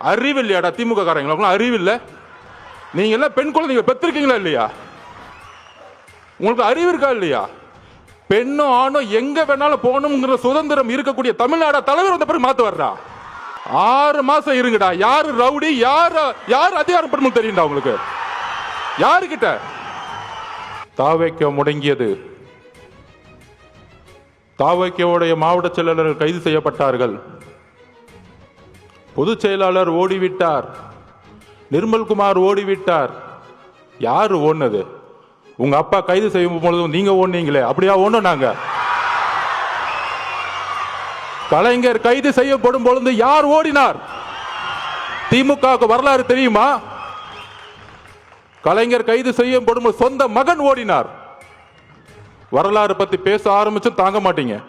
அறிவு இல்லையாடா திமுக காரங்களுக்குலாம் அறிவு இல்லை நீங்க எல்லாம் பெண் குழந்தைங்க பெற்றிருக்கீங்களா இல்லையா? உங்களுக்கு அறிவு இருக்கா இல்லையா? பெண்ணும் ஆணும் எங்க வேணாலும் போகணுங்கிற சுதந்திரம் இருக்கக்கூடிய தமிழ்நாடா தலைவர் வந்த பிறகு மாத்து வர்றா ஆறு மாசம் இருங்கடா. யாரு ரவுடி யார் யார் அதிகாரப்படும் தெரியும்டா உங்களுக்கு. யாருக்கிட்ட? தாவைக்க முடங்கியது. தாவைக்கோடைய மாவட்ட செயலாளர்கள் கைது செய்யப்பட்டார்கள். பொதுச் செயலாளர் ஓடிவிட்டார். நிர்மல்குமார் ஓடிவிட்டார். யார் ஓடினது? உங்க அப்பா கைது செய்யும் பொழுதும் நீங்க ஓடினீங்களே அப்படியா ஓடணும் நாங்க. கலைஞர் கைது செய்யப்படும் பொழுது யார் ஓடினார்? திமுக வரலாறு தெரியுமா? கலைஞர் கைது செய்யப்படும் சொந்த மகன் ஓடினார். வரலாறு பத்தி பேச ஆரம்பிச்சு தாங்க மாட்டீங்க.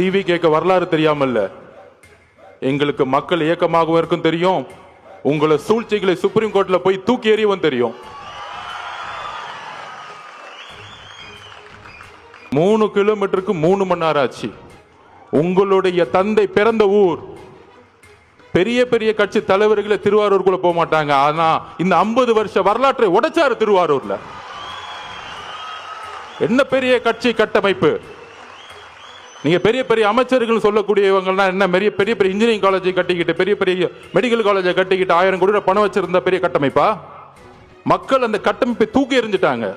டிவி கேட்க வரலாறு தெரியாமல்ல. எங்களுக்கு மக்கள் இயக்கமாகவும் இருக்கும் தெரியும். உங்களை சூழ்ச்சிகளை சுப்ரீம் கோர்ட்ல போய் தூக்கி எறியவும் தெரியும். மூணு கிலோமீட்டருக்கு மூணு மணி நேரம் ஆச்சு. உங்களுடைய தந்தை பிறந்த ஊர். பெரிய பெரிய கட்சி தலைவர்களே திருவாரூருக்குள்ள போக மாட்டாங்க. ஆனா இந்த 50 வருஷ வரலாற்றை உடைச்சாரு திருவாரூர்ல. என்ன பெரிய கட்சி கட்டமைப்பு? நீங்க பெரிய பெரிய அமைச்சர்கள் சொல்லக்கூடியவங்கலாம் என்ன பெரிய பெரிய பெரிய இன்ஜினியரிங் காலேஜை கட்டிக்கிட்டு பெரிய பெரிய மெடிக்கல் காலேஜை கட்டிக்கிட்டு ஆயிரம் கோடி பணம் வச்சிருந்த பெரிய கட்டமைப்பா? மக்கள் அந்த கட்டமைப்பை தூக்கி எறிஞ்சிட்டாங்க.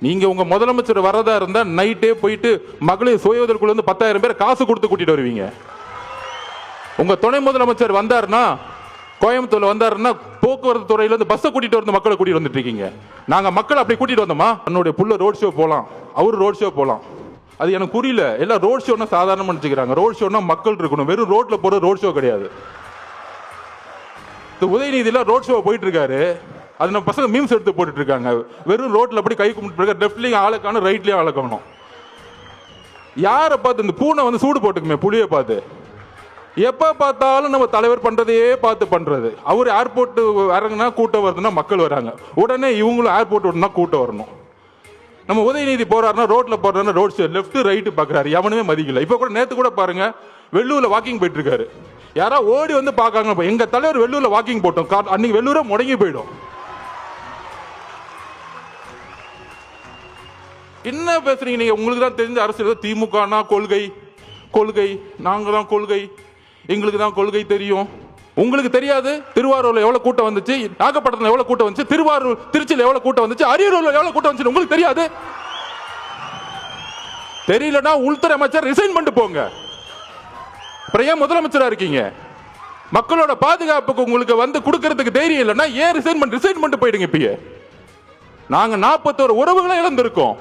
நீங்க உங்க முதலமைச்சர் வரதா இருந்தா நைட்டே போயிட்டு மகளிர் சுயதற்குள்ள இருந்து பத்தாயிரம் பேர் காசு கொடுத்து கூட்டிட்டு வருவீங்க. உங்க துணை முதலமைச்சர் வந்தாருன்னா கோயம்புத்தூர்ல வந்தாருன்னா போக்குவரத்து துறையில இருந்து பஸ்ஸை கூட்டிட்டு வந்து மக்களை கூட்டிட்டு வந்துட்டு இருக்கீங்க. நாங்க மக்களை அப்படி கூட்டிட்டு வந்தோமா? என்னுடைய புள்ள ரோட் ஷோ போலாம். அவரு ரோட் ஷோ போலாம். அது எனக்கு புரியல. எல்லாம் ரோட் ஷோனா சாதாரணமாக நினச்சிக்கிறாங்க. ரோட் ஷோனா மக்கள் இருக்கணும். வெறும் ரோட்ல போகிற ரோட் ஷோ கிடையாது. இந்த உதயநிதியெல்லாம் ரோட் ஷோ போயிட்டு இருக்காரு அது நம்ம பசங்க மீம்ஸ் எடுத்து போட்டுட்டு இருக்காங்க வெறும் ரோட்ல அப்படி கை கும்பிட்டு இருக்காரு. லெஃப்ட்லயும் ஆளை காணும் ரைட்லயும் ஆளை காணும். யாரை பார்த்து இந்த பூனை வந்து சூடு போட்டுக்குமே புளியை பார்த்து? எப்போ பார்த்தாலும் நம்ம தலைவர் பண்ணுறதையே பார்த்து பண்ணுறது அவர் ஏர்போர்ட்டு இறங்குனா கூட்டம் வருதுன்னா மக்கள் வராங்க. உடனே இவங்களும் ஏர்போர்ட் விட்டுனா கூட்டம் வரணும். நம்ம உதயநிதி போறாருன்னா ரோட்ல போறாருன்னா ரோட் ஷோ லெஃப்ட் ரைட் பாக்குறாரு. எவனுமே மதிக்கல. இப்போ கூட நேத்து கூட பாருங்க வெள்ளூர்ல வாக்கிங் போயிட்டு இருக்காரு யாரா ஓடி வந்து பாக்காங்க எங்க தலைவர் வெள்ளூர்ல வாக்கிங் போட்டோம். அன்னைக்கு வெள்ளூரே முடங்கி போயிடும். என்ன பேசுறீங்க நீங்க? உங்களுக்கு தான் தெரிஞ்ச அரசியல் திமுகனா கொள்கை. கொள்கை. நாங்க தான் கொள்கை. எங்களுக்கு தான் கொள்கை தெரியும். உங்களுக்கு தெரியாது திருவாரூர்ல எவ்வளவு கூட்டம் வந்துச்சு நாகப்பட்டினத்தில் எவ்வளவு கூட்டம் வந்துச்சு திருவாரூர் திருச்சியில் எவ்வளவு கூட்டம் வந்துச்சு அரியலூர்ல எவ்வளவு கூட்டம் வந்துச்சு உங்களுக்கு தெரியாது. தெரியலனா உள்துறை அமைச்சர் ரிசைன் பண்ணிட்டு போங்க. அப்புறம் ஏன் முதலமைச்சரா இருக்கீங்க? மக்களோட பாதுகாப்புக்கு உங்களுக்கு வந்து கொடுக்கறதுக்கு தைரியம் இல்லைன்னா ஏன் ரிசைன் பண்ணி ரிசைன் பண்ணிட்டு போயிடுங்க இப்பயே. நாங்க நாற்பத்தோரு உறவுகளை இழந்திருக்கோம்.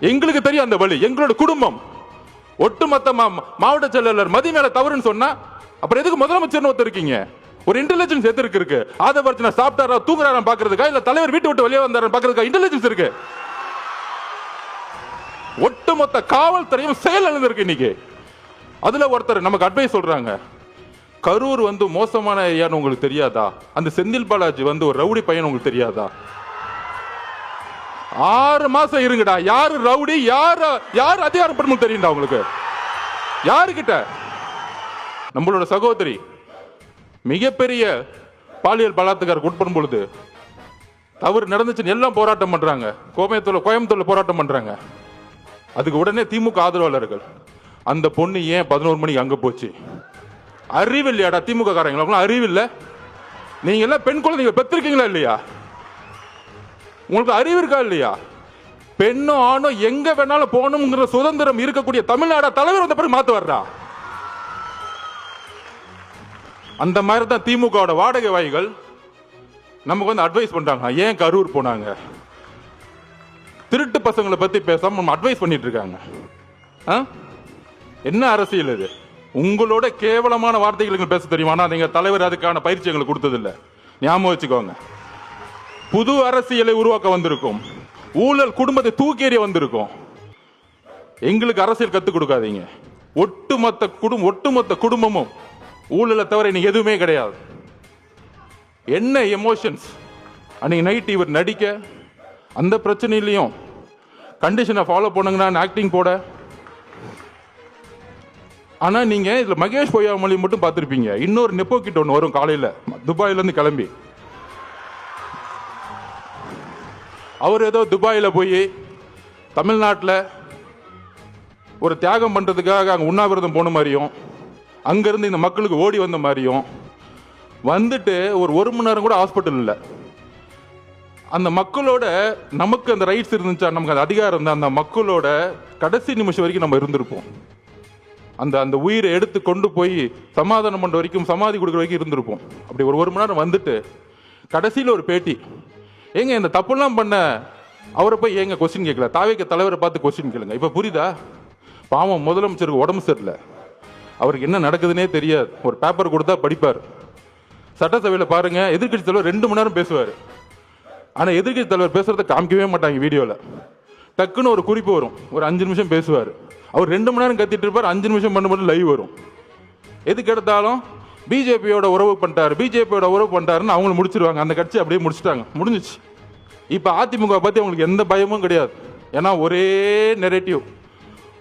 எங்களுக்கு தெரியும் அந்த வழி எங்களோட குடும்பம். ஒட்டுமொத்த மா- மாவட்ட செயலாளர் மதி மேல தவறுன்னு சொன்னா அப்புறம் எதுக்கு முதலமைச்சர்னு ஒருத்தர் இருக்கீங்க? ஒரு இன்டெலிஜென்ஸ் எது இருக்கு. ஆதவர்ஜன சாப்பிட்டாரா தூங்குறாரா பாக்குறதுக்கா? இல்ல தலைவர் வீட்டு விட்டு வெளியே வந்தாரா பாக்குறதுக்கா இன்டெலிஜென்ஸ் இருக்கு? ஒட்டுமொத்த காவல்துறையும் செயல் இழந்திருக்கு இன்னைக்கு. அதுல ஒருத்தர் நமக்கு அட்வைஸ் சொல்றாங்க. கரூர் வந்து மோசமான ஏரியான்னு உங்களுக்கு தெரியாதா? அந்த செந்தில் பாலாஜி வந்து ஒரு ரவுடி பையன் உங்களுக்கு தெரியாதா? ஆறு மாசம் இருங்கடா. யாரு ரவுடி யார் யார் அதிகாரப்படும் தெரியும்டா உங்களுக்கு? யாருக்கிட்ட நம்மளோட சகோதரி மிகப்பெரிய பாலியல் பலாத்காரம் உட்படும் பொழுது தவறு நடந்துச்சுன்னு எல்லாம் போராட்டம் பண்றாங்க. கோயம்புத்தூர்ல கோயம்புத்தூர்ல போராட்டம் பண்றாங்க. அதுக்கு உடனே திமுக ஆதரவாளர்கள் அந்த பொண்ணு ஏன் பதினோரு மணிக்கு அங்கே போச்சு? அறிவு இல்லையாடா திமுக காரங்களா அறிவு இல்லை நீங்க எல்லாம் பெண் குழந்தைங்க பெற்றிருக்கீங்களா இல்லையா? உங்களுக்கு அறிவு இருக்கா இல்லையா? பெண்ணும் ஆணும் எங்க வேணாலும் போகணுங்கிற சுதந்திரம் இருக்கக்கூடிய தமிழ்நாட தலைவர் வந்த பிறகு மாத்து வர்றா? அந்த மாதிரி தான் திமுகவோட வாடகை வாய்கள். நமக்கு வந்து அட்வைஸ் பண்றாங்க. ஏன் கரூர் போனாங்க? திருட்டு பசங்களை பத்தி பேசாம நம்ம அட்வைஸ் பண்ணிட்டு இருக்காங்க. ஆ? என்ன அரசியல் இது? உங்களோட கேவலமான வார்த்தைகளுக்கு பேச தெரியுமா? ஆனால் நீங்க தலைவர் அதுக்கான பயிற்சி எங்களுக்கு கொடுத்ததில்ல. ஞாபகம் வச்சுக்கோங்க. புது அரசியலை உருவாக்க வந்திருக்கும். ஊழல் குடும்பத்தை தூக்கி எறிய வந்திருக்கும். எங்களுக்கு அரசியல் கத்துக் கொடுக்காதீங்க. ஒட்டுமொத்த குடும்பம் ஒட்டுமொத்த குடும்பமும் ஊழலை தவிர இன்னைக்கு எதுவுமே கிடையாது. என்ன எமோஷன்ஸ் அன்னைக்கு நைட் இவர் நடிக்க அந்த பிரச்சனையிலையும் கண்டிஷனை ஃபாலோ பண்ணுங்கன்னா ஆக்டிங் போட. ஆனால் நீங்கள் இதில் மகேஷ் பொய்யாமொழி மட்டும் பார்த்துருப்பீங்க. இன்னொரு நெப்போ கிட்ட ஒன்று வரும் காலையில். துபாயிலேருந்து கிளம்பி. அவர் ஏதோ துபாயில் போய் தமிழ்நாட்டில் ஒரு தியாகம் பண்ணுறதுக்காக அங்கே உண்ணாவிரதம் போன மாதிரியும் அங்கேருந்து இந்த மக்களுக்கு ஓடி வந்த மாதிரியும் வந்துட்டு ஒரு ஒரு மணி நேரம் கூட ஹாஸ்பிட்டல் இல்லை. அந்த மக்களோட நமக்கு அந்த ரைட்ஸ் இருந்துச்சா நமக்கு அந்த அதிகாரம் இருந்தால் அந்த மக்களோட கடைசி நிமிஷம் வரைக்கும் நம்ம இருந்திருப்போம். அந்த அந்த உயிரை எடுத்து கொண்டு போய் சமாதானம் பண்ணுற வரைக்கும் சமாதி கொடுக்குற வரைக்கும் இருந்திருப்போம். அப்படி ஒரு ஒரு மணி நேரம் வந்துட்டு கடைசியில் ஒரு பேட்டி ஏங்க இந்த தப்புலாம் பண்ண அவரை போய் ஏங்க கொஸ்டின் கேட்கல? தாவேக்க தலைவரை பார்த்து கொஸ்டின் கேளுங்க. இப்போ புரியுதா? பாவம் முதலமைச்சருக்கு உடம்பு சரியில்லை. அவருக்கு என்ன நடக்குதுன்னே தெரியாது. ஒரு பேப்பர் கொடுத்தா படிப்பார். சட்டசபையில் பாருங்க எதிர்க்கட்சி தலைவர் ரெண்டு மணி நேரம் பேசுவார். ஆனால் எதிர்க்கட்சி தலைவர் பேசுறத காமிக்கவே மாட்டாங்க வீடியோவில் டக்குன்னு ஒரு குறிப்பு வரும். ஒரு அஞ்சு நிமிஷம் பேசுவார். அவர் ரெண்டு மணி நேரம் கத்திட்டு இருப்பார் அஞ்சு நிமிஷம் பண்ண லைவ் வரும். எதுக்கு எடுத்தாலும் பிஜேபியோட உறவு பண்ணிட்டார். பிஜேபியோட உறவு பண்ணிட்டாருன்னு அவங்கள முடிச்சிருவாங்க. அந்த கட்சி அப்படியே முடிச்சுட்டாங்க. முடிஞ்சிச்சு. இப்போ அதிமுக பற்றி அவங்களுக்கு எந்த பயமும் கிடையாது. ஏன்னா ஒரே நெரேட்டிவ்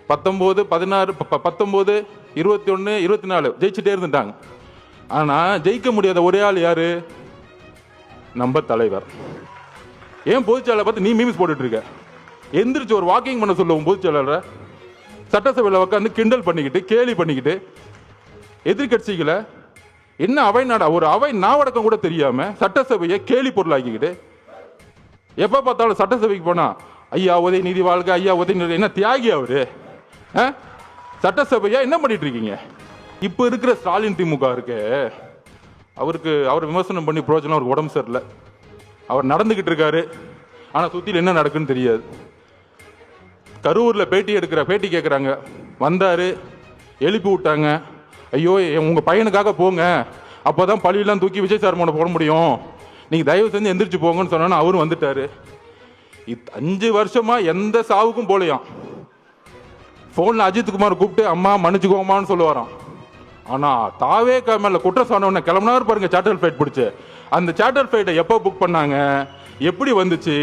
பத்தொம்போது பதினாறு ப- ப- பத்தொம்போது இருபத்தி ஒன்று இருபத்தி நாலு ஜெயிச்சுட்டே இருந்துட்டாங்க. ஆனால் ஜெயிக்க முடியாத ஒரே ஆள் யார்? நம்ம தலைவர். ஏன் பொதுச்செயலாளர் பார்த்து நீ மீம்ஸ் போட்டுட்ருக்க? எந்திரிச்சு ஒரு வாக்கிங் பண்ண சொல்லுவோம் பொதுச்செயலாளரை. சட்டசபையில் உட்காந்து கிண்டல் பண்ணிக்கிட்டு கேலி பண்ணிக்கிட்டு எதிர்கட்சிகளை என்ன அவை நாடா? ஒரு அவை நாவடக்கம் கூட தெரியாம சட்டசபையை கேலி பொருளாக்கிக்கிட்டு. எப்ப பார்த்தாலும் சட்டசபைக்கு போனா ஐயா உதய நிதி வாழ்க ஐயா உதய நிதி என்ன தியாகி அவரு? ஆ? சட்டசபையா என்ன பண்ணிட்டு இருக்கீங்க? இப்ப இருக்கிற ஸ்டாலின் திமுக இருக்கு அவருக்கு அவர் விமர்சனம் பண்ணி பிரோஜனம் அவருக்கு உடம்பு சரியில்லை. அவர் நடந்துகிட்டு இருக்காரு. ஆனா சுத்தில என்ன நடக்குன்னு தெரியாது. கரூரில் பேட்டி எடுக்கிற பேட்டி கேட்குறாங்க வந்தாரு எழுப்பி விட்டாங்க. ஐயோ என் பையனுக்காக போங்க. அப்போ தான் பழியெல்லாம் தூக்கி விஜய் சார் மேல போட முடியும். நீங்கள் தயவு செஞ்சு எந்திரிச்சு போங்கன்னு சொன்னோன்னா அவரும் வந்துட்டாரு. இத் அஞ்சு வருஷமாக எந்த சாவுக்கும் போலையாம். ஃபோனில் அஜித்குமார் கூப்பிட்டு அம்மா மன்னிச்சுக்கோமான்னு சொல்லுவாராம். ஆனால் தாவே மேலே குற்றம் சொன்னவன கிளம்புனாரு பாருங்க சேட்டர் ஃபிளைட் பிடிச்சி. அந்த சேட்டர் ஃபிளைட்டை எப்போ புக் பண்ணாங்க? எப்படி வந்துச்சு?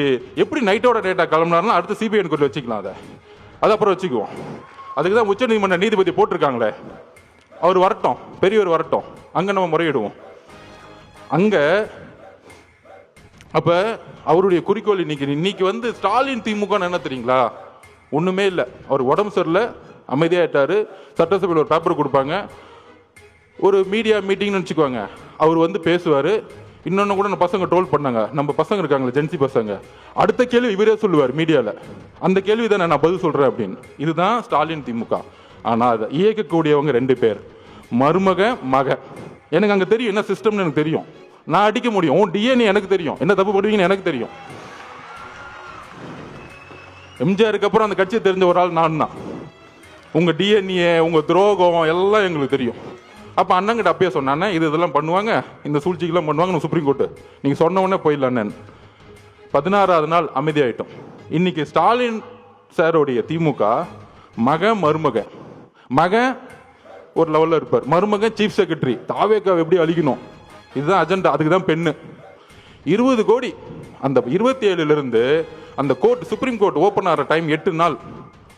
எப்படி நைட்டோட டேட்டா கிளம்புனாருன்னா அடுத்து சிபிஐ கோர்ட்டில் வச்சுக்கலாம் அதை. அது அப்புறம் வச்சுக்குவோம். அதுக்கு தான் உச்சநீதிமன்ற நீதிபதி போட்டிருக்காங்களே. அவர் வரட்டும் பெரியவர் வரட்டும். அங்கே நம்ம முறையிடுவோம். அங்கே அப்போ அவருடைய குறிக்கோள் இன்னைக்கு இன்னைக்கு வந்து ஸ்டாலின் திமுக என்ன தெரியுங்களா? ஒன்றுமே இல்லை. அவர் உடம்பு சரியில்லை அமைதியாகிட்டார் சட்டசபையில் ஒரு பேப்பர் கொடுப்பாங்க. ஒரு மீடியா மீட்டிங்னு வச்சுக்கோங்க அவர் வந்து பேசுவார். இன்னொன்று கூட நம்ம பசங்க ட்ரோல் பண்ணாங்க. நம்ம பசங்க இருக்காங்களே ஜென்சி பசங்க. அடுத்த கேள்வி இவரே சொல்லுவார் மீடியாவில் அந்த கேள்வி தான் நான் பதில் சொல்கிறேன் அப்படின்னு. இதுதான் ஸ்டாலின் திமுக. ஆனால் அதை இயக்கக்கூடியவங்க ரெண்டு பேர். மருமக மக. எனக்கு அங்கே தெரியும் என்ன சிஸ்டம்னு எனக்கு தெரியும். நான் அடிக்க முடியும். உன் டிஎன்ஏ எனக்கு தெரியும். என்ன தப்பு பண்ணுவீங்கன்னு எனக்கு தெரியும். எம்ஜிஆருக்கு அப்புறம் அந்த கட்சியை தெரிஞ்ச ஒரு ஆள் நான் தான் உங்கள் டிஎன்ஏ உங்கள் துரோகம் எல்லாம் எங்களுக்கு தெரியும். அப்போ அண்ணங்கிட்ட அப்பயே சொன்னானே இது இதெல்லாம் பண்ணுவாங்க. இந்த சூழ்ச்சிக்கெல்லாம் பண்ணுவாங்க நம்ம சுப்ரீம் கோர்ட்டு நீங்கள் சொன்ன உடனே போயிடலான்னு பதினாறாவது நாள் அமைதியாயிட்டோம். இன்னைக்கு ஸ்டாலின் சாரோடைய திமுக மக மருமக. மகன் ஒரு லெவலில் இருப்பார். மருமகன் சீஃப் செக்ரட்டரி தாவேக்காவை எப்படி அழிக்கணும்? இதுதான் அஜெண்டா அதுக்கு தான் பெண்ணு. இருபது கோடி. அந்த இருபத்தி ஏழுலேருந்து அந்த கோர்ட் சுப்ரீம் கோர்ட் ஓப்பன் ஆகிற டைம் எட்டு நாள்.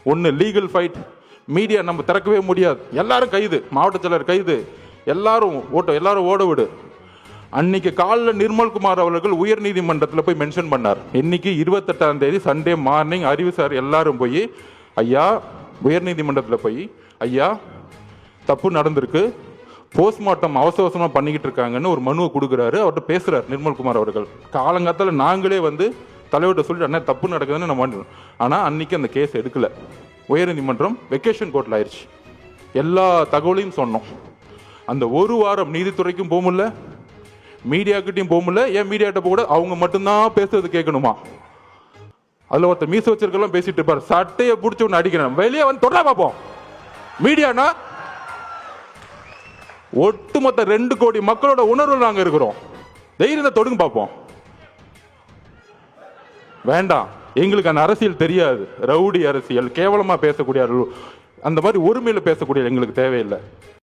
ஒன்று லீகல் ஃபைட் மீடியா நம்ம திறக்கவே முடியாது. எல்லாரும் கைது. மாவட்ட செயலர் கைது. எல்லாரும் ஓட்ட எல்லாரும் ஓட விடு. அன்னைக்கு காலில் நிர்மல்குமார் அவர்கள் உயர் நீதிமன்றத்தில் போய் மென்ஷன் பண்ணார். இன்னைக்கு இருபத்தெட்டாம் தேதி சண்டே மார்னிங் அறிவு சார் எல்லாரும் போய் ஐயா உயர் நீதிமன்றத்தில் போய் ஐயா தப்பு நடந்திருக்கு. போஸ்ட்மார்ட்டம் அவசர அவசரமாக பண்ணிக்கிட்டு இருக்காங்கன்னு ஒரு மனுவை கொடுக்குறாரு. அவர்கிட்ட பேசுறாரு நிர்மல்குமார் அவர்கள். காலங்காத்தால் நாங்களே வந்து தலைவர்கிட்ட சொல்லிட்டு அண்ணா தப்பு நடக்குதுன்னு நம்ம பண்ணணும் ஆனால் அன்றைக்கி அந்த கேஸ் எடுக்கலை. உயர்நீதிமன்றம் வெக்கேஷன் கோர்ட்டில் ஆயிடுச்சு எல்லா தகவலையும் சொன்னோம். அந்த ஒரு வாரம் நீதித்துறைக்கும் போக முடியல. மீடியாக்கிட்டையும் போக முடியல. ஏன் மீடியாட்ட போக கூட அவங்க மட்டும்தான் பேசுறது கேட்கணுமா? அதில் ஒருத்தர் மீச வச்சிருக்கலாம் பேசிட்டு இருப்பார். சட்டையை பிடிச்ச ஒன்று அடிக்கிறேன். வெளியே வந்து தொடர பார்ப்போம். மீடியானா? ஒட்டுமொத்த ரெண்டு கோடி மக்களோட உணர்வு நாங்க இருக்கிறோம். தைரியத்தை தொடுங்க பார்ப்போம். வேண்டாம். எங்களுக்கு அந்த அரசியல் தெரியாது. ரவுடி அரசியல் கேவலமா பேசக்கூடிய அந்த மாதிரி ஒருமையில் பேசக்கூடிய எங்களுக்கு தேவையில்லை.